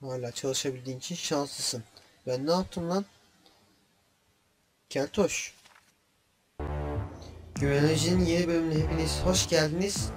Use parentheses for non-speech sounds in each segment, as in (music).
Hala çalışabildiğin için şanslısın. Ben ne yaptım lan? Keltoş. Güvenlicinin yeni bölümüne hepiniz hoş geldiniz.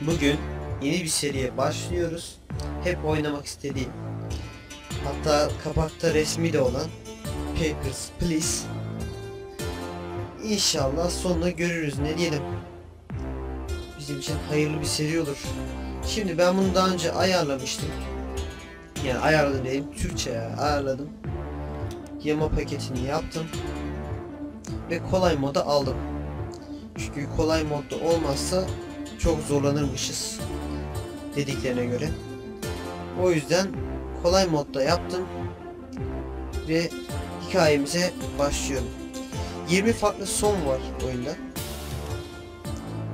Bugün yeni bir seriye başlıyoruz. Hep oynamak istediğim. Hatta kapakta resmi de olan Papers, Please. İnşallah sonunda görürüz ne diyelim. Bizim için hayırlı bir seri olur. Şimdi ben bunu daha önce ayarlamıştım. Yani ayarladım diyeyim Türkçe ya, ayarladım. Yama paketini yaptım. Ve kolay moda aldım. Çünkü kolay modda olmazsa çok zorlanırmışız. Dediklerine göre. O yüzden kolay modda yaptım. Ve hikayemize başlıyorum. 20 farklı son var oyunda.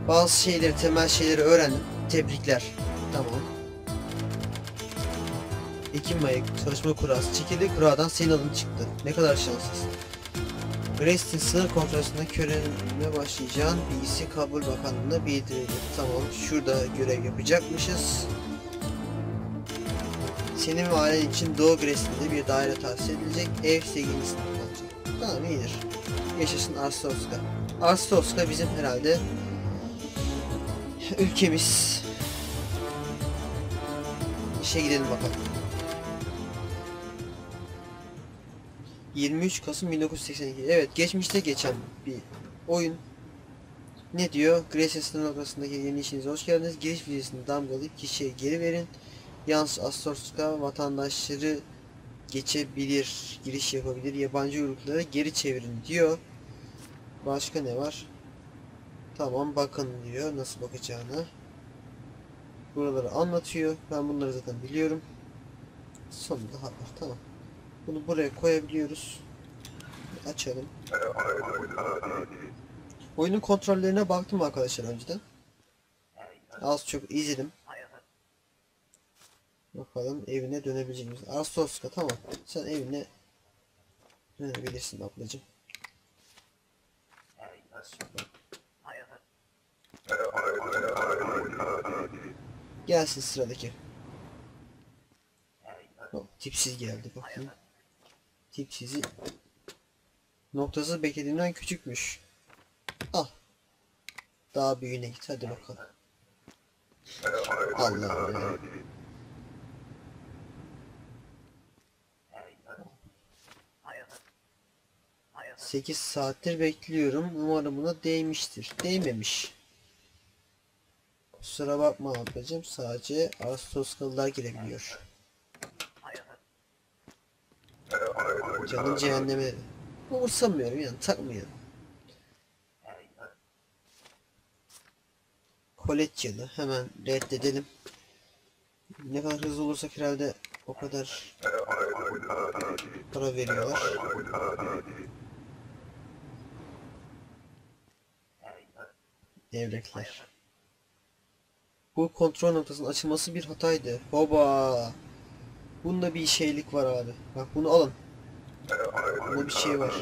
Bazı şeyleri, temel şeyleri öğrendim. Tebrikler. Tamam. Ekim ayı çalışma kurası çekildi. Kuradan senin adın çıktı. Ne kadar şanslısın. Brest'in sınır kontrolünde körelmeye başlayacağın bilgisi kabul bakanlığına bildirildi. Tamam. Şurada görev yapacakmışız. Senin ve ailen için Doğu Brest'inde bir daire tahsis edilecek. Ev sevgilisinin olacak. Tamam iyidir. Yaşasın Arsovska. Arsovska bizim herhalde ülkemiz. İşe gidelim bakalım. 23 Kasım 1982. Evet geçmişte geçen bir oyun. Ne diyor? Grecia sınır yeni işinize hoş geldiniz. Giriş vizesini damgalayıp kişiye geri verin. Yalnız Astorska vatandaşları geçebilir, giriş yapabilir. Yabancı uyrukları geri çevirin diyor. Başka ne var? Tamam bakın diyor nasıl bakacağını. Buraları anlatıyor. Ben bunları zaten biliyorum. Sonunda haber tamam. Bunu buraya koyabiliyoruz. Açalım. Oyunun kontrollerine baktım arkadaşlar önceden. Az çok izledim. Bakalım evine dönebilecek misin? Ağustos'ta tamam. Sen evine dönebilirsin ablacığım. Gelsin sıradaki. Hop, tipsiz geldi bakayım. Tipsizi noktası beklediğimden küçükmüş. Al. Daha büyüğüne git hadi bakalım. Allah ya. Sekiz saattir bekliyorum. Umarım buna değmiştir. Değmemiş. Kusura bakma ablacığım. Sadece Ağustos'kalılar girebiliyor. Canım cehenneme. Umursamıyorum yani takmıyorum. Koletyalı hemen reddedelim. Ne kadar hızlı olursak herhalde o kadar para veriyorlar. Evrekler. Bu kontrol noktasının açılması bir hataydı. Hoba. Bunda bir şeylik var abi. Bak bunu alın. Bunda bir şey var.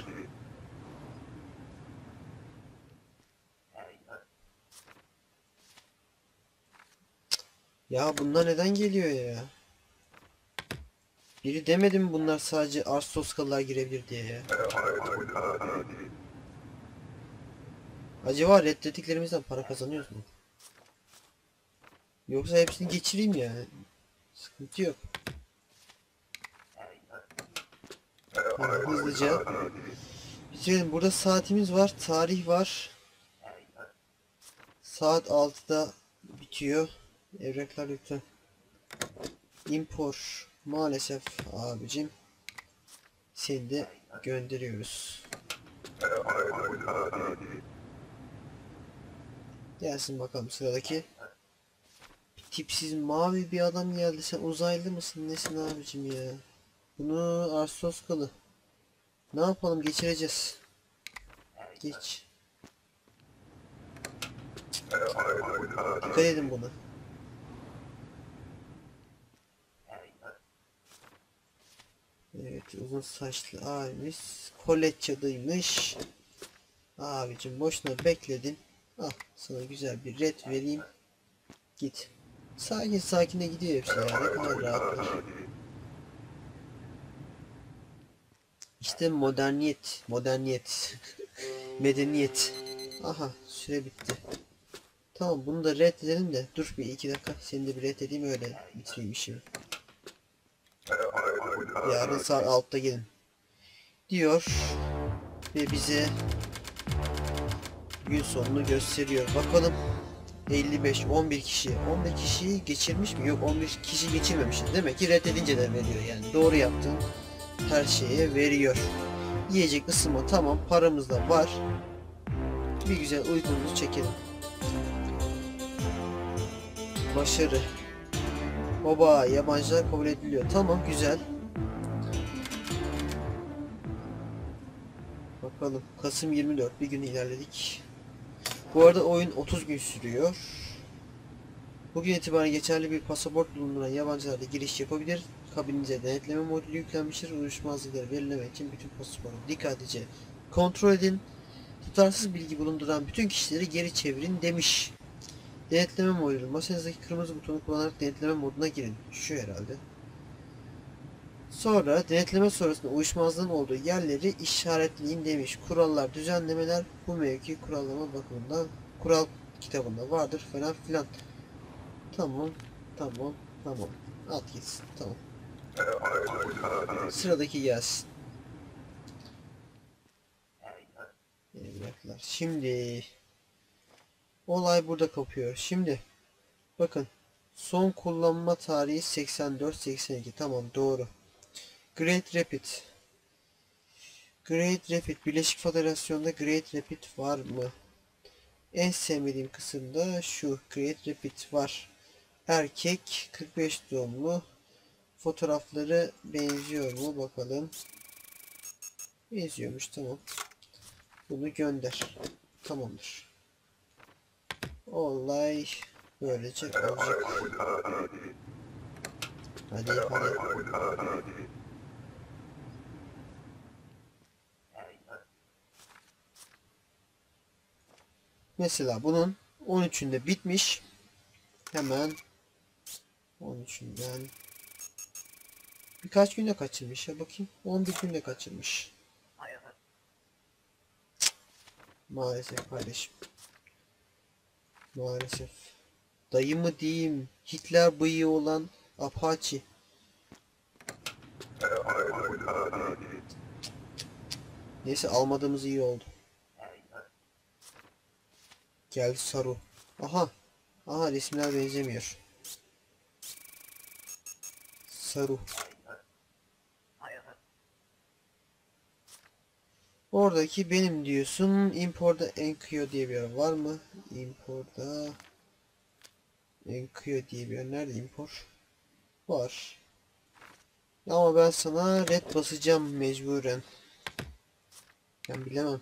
Ya bunlar neden geliyor ya? Biri demedi mi bunlar sadece Arstoskalılar girebilir diye ya? Acaba reddettiklerimizden para kazanıyoruz mu? Yoksa hepsini geçireyim ya. Sıkıntı yok. Ha, hızlıca bitirelim. Burada saatimiz var, tarih var. Saat 6'da bitiyor. Evraklar lütfen. Impor maalesef abicim. Seni de gönderiyoruz. Gelsin bakalım sıradaki. Tipsiz mavi bir adam geldi. Sen uzaylı mısın? Nesin abicim ya? Bunu Arstoskalı. Ne yapalım geçireceğiz. Geç. Dikkat edin buna. Evet uzun saçlı abimiz Koletça'daymış. Abicim boşuna bekledin. Al sana güzel bir red vereyim. Git. Sakin sakin de gidiyor hepsi ya. Ne kadar rahatlar. İşte moderniyet, moderniyet, (laughs) medeniyet. Aha süre bitti. Tamam bunu da reddedelim de dur bir iki dakika seni de bir reddedeyim öyle bitireyim işimi. Yarın saat 6'da gelin. Diyor ve bize gün sonunu gösteriyor. Bakalım 55 11 kişi 11 kişiyi geçirmiş mi? Yok 11 kişi geçirmemiş. Demek ki reddedince de veriyor yani. Doğru yaptığın her şeye veriyor. Yiyecek ısınma tamam paramız da var. Bir güzel uykumuzu çekelim. Başarı. Oba yabancılar kabul ediliyor. Tamam güzel. Bakalım. Kasım 24 bir gün ilerledik. Bu arada oyun 30 gün sürüyor. Bugün itibaren geçerli bir pasaport bulunduran yabancılar da giriş yapabilir. Kabininize denetleme modülü yüklenmiştir. Uyuşmazlıkları belirlemek için bütün pasaportu dikkatlice kontrol edin. Tutarsız bilgi bulunduran bütün kişileri geri çevirin demiş. Denetleme modülü. Masanızdaki kırmızı butonu kullanarak denetleme moduna girin. Şu herhalde. Sonra denetleme sonrasında uyuşmazlığın olduğu yerleri işaretleyin demiş. Kurallar, düzenlemeler bu mevki kurallama bakımından kural kitabında vardır falan filan. Tamam, tamam, tamam. At gitsin, tamam. Sıradaki gelsin. Beni bıraktılar. Şimdi olay burada kopuyor. Şimdi bakın son kullanma tarihi 84-82 tamam doğru. Great Rapid Great Rapid Birleşik Federasyon'da Great Rapid var mı? En sevmediğim kısımda şu Great Rapid var. Erkek 45 doğumlu. Fotoğrafları benziyor mu bakalım. Benziyormuş tamam. Bunu gönder. Tamamdır. Olay böylece olacak. Hadi hadi. Mesela bunun 13'ünde bitmiş. Hemen 13'ünden birkaç günde kaçırmış ya bakayım. 11 günde kaçırmış. Maalesef kardeşim. Maalesef. Dayı mı diyeyim? Hitler bıyığı olan Apache. Neyse almadığımız iyi oldu. Geldi Saru. Aha. Aha resimler benzemiyor. Saru. Oradaki benim diyorsun. Import'da Enkyo diye bir yer var mı? Import'da Enkyo diye bir yer. Nerede import? Var. Ama ben sana red basacağım mecburen. Ben bilemem.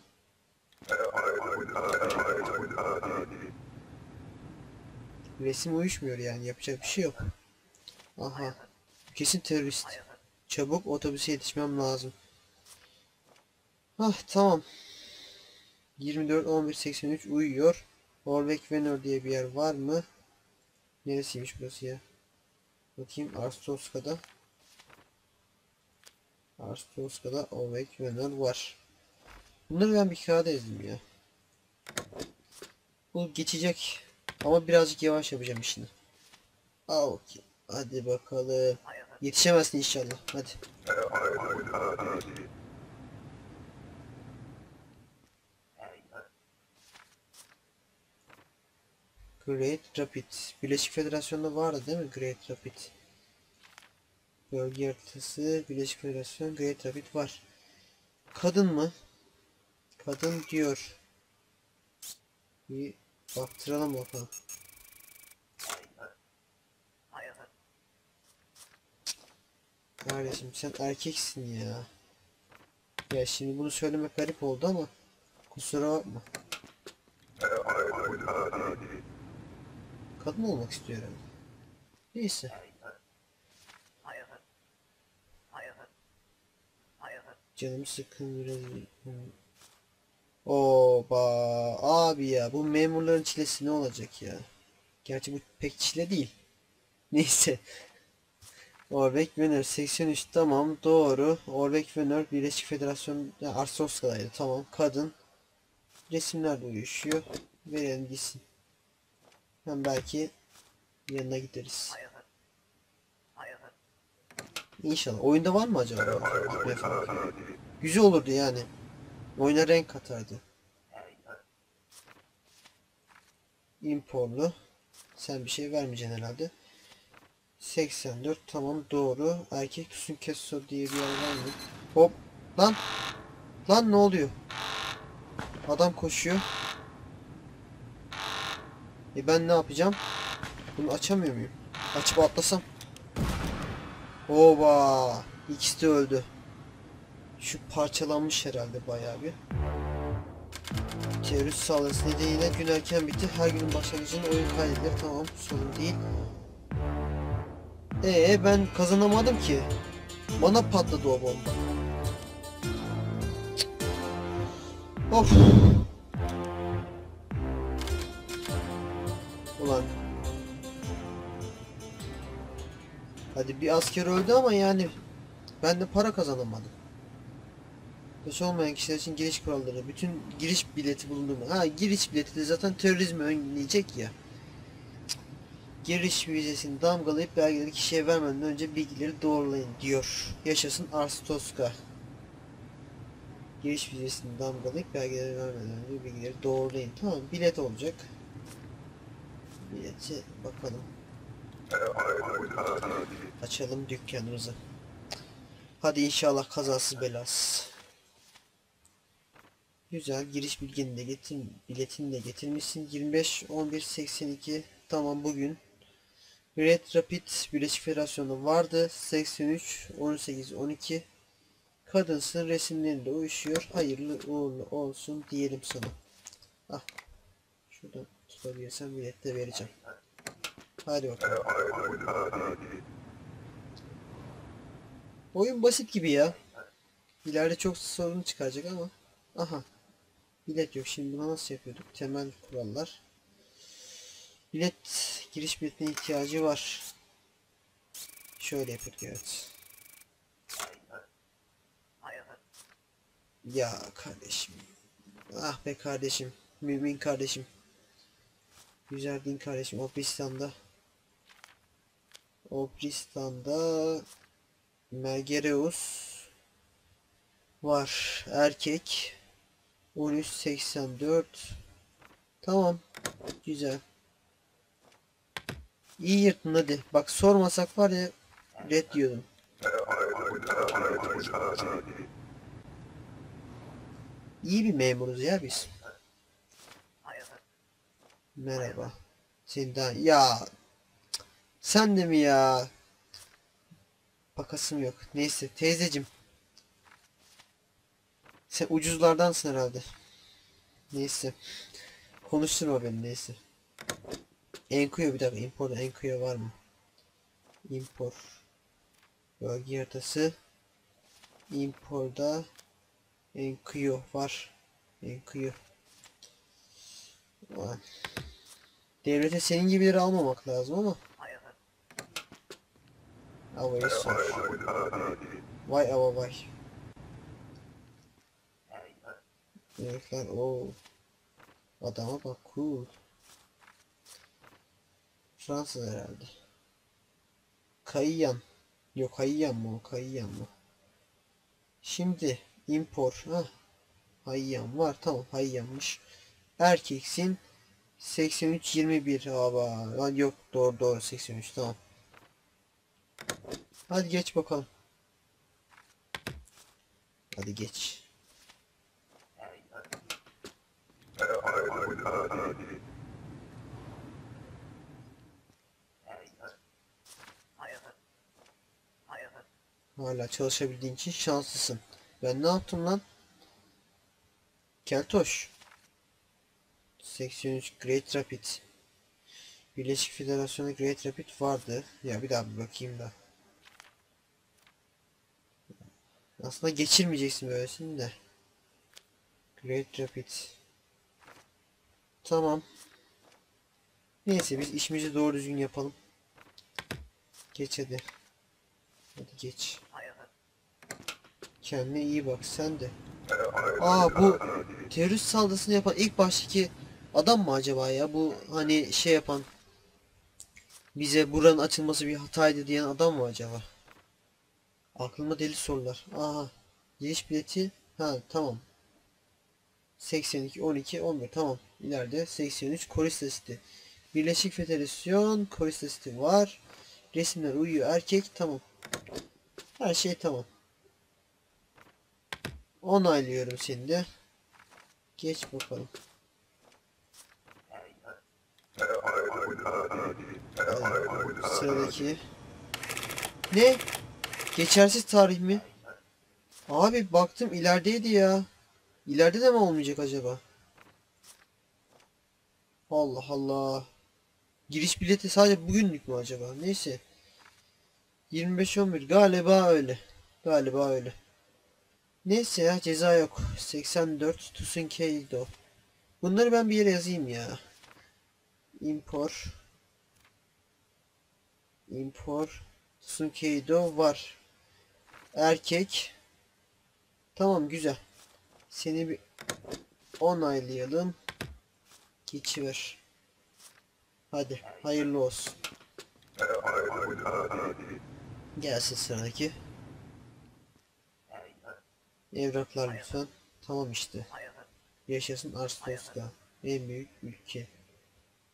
Resim uyuşmuyor yani yapacak bir şey yok. Aha. Kesin terörist. Çabuk otobüse yetişmem lazım. Ah tamam. 24 11 83 uyuyor. Orbeck Venor diye bir yer var mı? Neresiymiş burası ya? Bakayım Arstoska'da. Arstoska'da Orbeck Venor var. Bunları ben bir kağıda yazayım ya. Bu geçecek. Ama birazcık yavaş yapacağım işini. Aa okey. Hadi bakalım. Yetişemezsin inşallah. Hadi. Great Rapid. Birleşik Federasyon'da vardı değil mi Great Rapid? Bölge haritası Birleşik Federasyon Great Rapid var. Kadın mı? Kadın diyor. Bir baktıralım bakalım. Kardeşim sen erkeksin ya. Ya şimdi bunu söylemek garip oldu ama kusura bakma. Kadın olmak istiyorum. Neyse. Canım sıkkın biraz. Oba abi ya bu memurların çilesi ne olacak ya? Gerçi bu pek çile değil. (laughs) Neyse. Orbeck Winner 83 tamam doğru. Orbeck Winner Birleşik Federasyon ya, Arstoska'daydı tamam. Kadın resimler de uyuşuyor. Verelim gitsin. Hem belki yanına gideriz. İnşallah. Oyunda var mı acaba? Güzel olurdu yani. Oyuna renk katardı. Imporlu. Sen bir şey vermeyeceksin herhalde. 84 tamam doğru. Erkek Tüsün Kesso diye bir yer var mı? Hop. Lan. Lan ne oluyor? Adam koşuyor. E ben ne yapacağım? Bunu açamıyor muyum? Açıp atlasam. Oba. İkisi de öldü. Şu parçalanmış herhalde bayağı bir. Terörist saldırısı nedeniyle gün erken bitti. Her günün başlangıcında oyun kaydedilir. Tamam sorun değil. Ee ben kazanamadım ki. Bana patladı o bomba. Of. Ulan. Hadi bir asker öldü ama yani ben de para kazanamadım. Yaş olmayan kişiler için giriş kuralları. Bütün giriş bileti bulunduğunda. Ha giriş bileti de zaten terörizmi önleyecek ya. Giriş vizesini damgalayıp belgeleri kişiye vermeden önce bilgileri doğrulayın diyor. Yaşasın Arstoska. Giriş vizesini damgalayıp belgeleri vermeden önce bilgileri doğrulayın. Tamam bilet olacak. Bileti bakalım. Açalım dükkanımızı. Hadi inşallah kazasız belasız. Güzel giriş bilgini de getir, biletini de getirmişsin. 25 11 82 tamam bugün. Red Rapid Birleşik Federasyonu vardı. 83 18 12 Kadınsın resimlerinde uyuşuyor. Hayırlı uğurlu olsun diyelim sana. Ah. Şuradan tutabilirsem bilet de vereceğim. Hadi bakalım. Oyun basit gibi ya. İleride çok sorun çıkaracak ama. Aha. Bilet yok. Şimdi buna nasıl yapıyorduk? Temel kurallar. Bilet giriş biletine ihtiyacı var. Şöyle yapıyorduk evet. Ya kardeşim. Ah be kardeşim. Mümin kardeşim. Güzel din kardeşim. Obristan'da. Obristan'da Mergereus var. Erkek. 1384 Tamam. Güzel. İyi yırttın hadi. Bak sormasak var ya red diyordum. İyi bir memuruz ya biz. Merhaba. Daha ya sen de mi ya? Bakasım yok. Neyse teyzecim. Sen ucuzlardansın herhalde. Neyse. Konuşturma beni neyse. Enkuyo bir dakika. Impor'da Enkuyo var mı? Impor. Bölge haritası. Impor'da Enkuyo var. Enkuyo. Vay. Devlete senin gibileri almamak lazım ama. Havayı sor. Vay ava vay. Herifler o adama bak cool. Fransız herhalde. Kayıyan. Yok Kayıyan mı o? Kayıyan mı? Şimdi impor. Ha. Hayyan var. Tamam Hayyanmış. Erkeksin. 83 21 hava. Lan yok doğru doğru 83 tamam. Hadi geç bakalım. Hadi geç. Hala çalışabildiğin için şanslısın. Ben ne yaptım lan? Keltoş. 83 Great Rapid. Birleşik Federasyonu Great Rapid vardı. Ya bir daha bir bakayım da. Aslında geçirmeyeceksin böylesini de. Great Rapid. Tamam. Neyse biz işimizi doğru düzgün yapalım. Geç hadi. Hadi geç. Kendine iyi bak sen de. Aa bu terörist saldırısını yapan ilk baştaki adam mı acaba ya? Bu hani şey yapan bize buranın açılması bir hataydı diyen adam mı acaba? Aklıma deli sorular. Aha. Giriş bileti. Ha tamam. 82, 12, 11 tamam. İleride 83 Korista City. Birleşik Federasyon Korista City var. Resimler uyuyor erkek tamam. Her şey tamam. Onaylıyorum de. Geç bakalım. Evet, Sıradaki. Ne? Geçersiz tarih mi? Abi baktım ilerideydi ya. İleride de mi olmayacak acaba? Allah Allah. Giriş bileti sadece bugünlük mü acaba? Neyse. 25-11 galiba öyle. Galiba öyle. Neyse ya ceza yok. 84 Tusunkeido. Bunları ben bir yere yazayım ya. Impor. Impor. Tusunkeido var. Erkek. Tamam güzel. Seni bir onaylayalım. Geçiver. Hadi hayırlı olsun. Gelsin sıradaki. Evraklar lütfen. Tamam işte. Yaşasın Arstoska. En büyük ülke.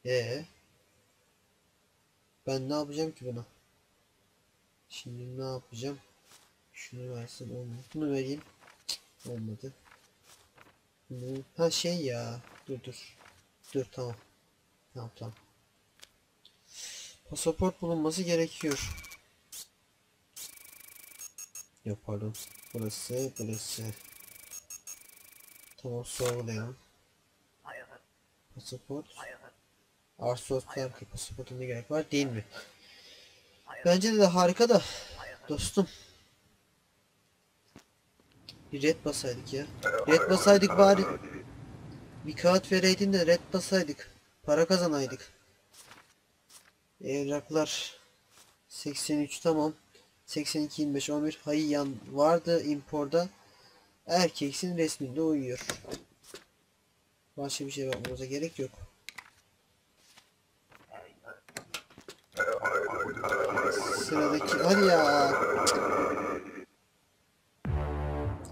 E Ben ne yapacağım ki buna? Şimdi ne yapacağım? Şunu versin olmadı. Bunu vereyim. Cık, Olmadı. Bunu... Ha şey ya. Dur dur. Dur tamam. Tamam tamam. Pasaport bulunması gerekiyor. Yok pardon. Burası, burası. Tamam sorgulayalım. Pasaport. Arsos ki pasaporta ne gerek var değil mi? Bence de harika da dostum. Bir red basaydık ya. Red basaydık bari. Bir kağıt vereydin de red basaydık. Para kazanaydık. Evraklar 83 tamam. 82 25 11 Hayyan vardı imporda. Erkeksin resminde uyuyor. Başka bir şey bakmamıza gerek yok. Sıradaki hadi ya.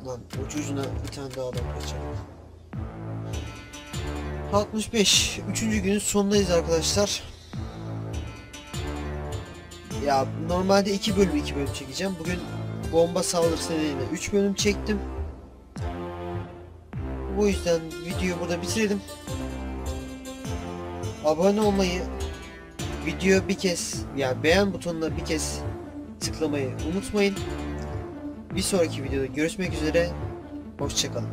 Lan ucu ucuna bir tane daha adam kaçacak. 65. Üçüncü günün sonundayız arkadaşlar. Ya normalde iki bölüm iki bölüm çekeceğim. Bugün bomba saldırısı nedeniyle 3 bölüm çektim. Bu yüzden videoyu burada bitirelim. Abone olmayı, video bir kez yani beğen butonuna bir kez tıklamayı unutmayın. Bir sonraki videoda görüşmek üzere. Hoşçakalın.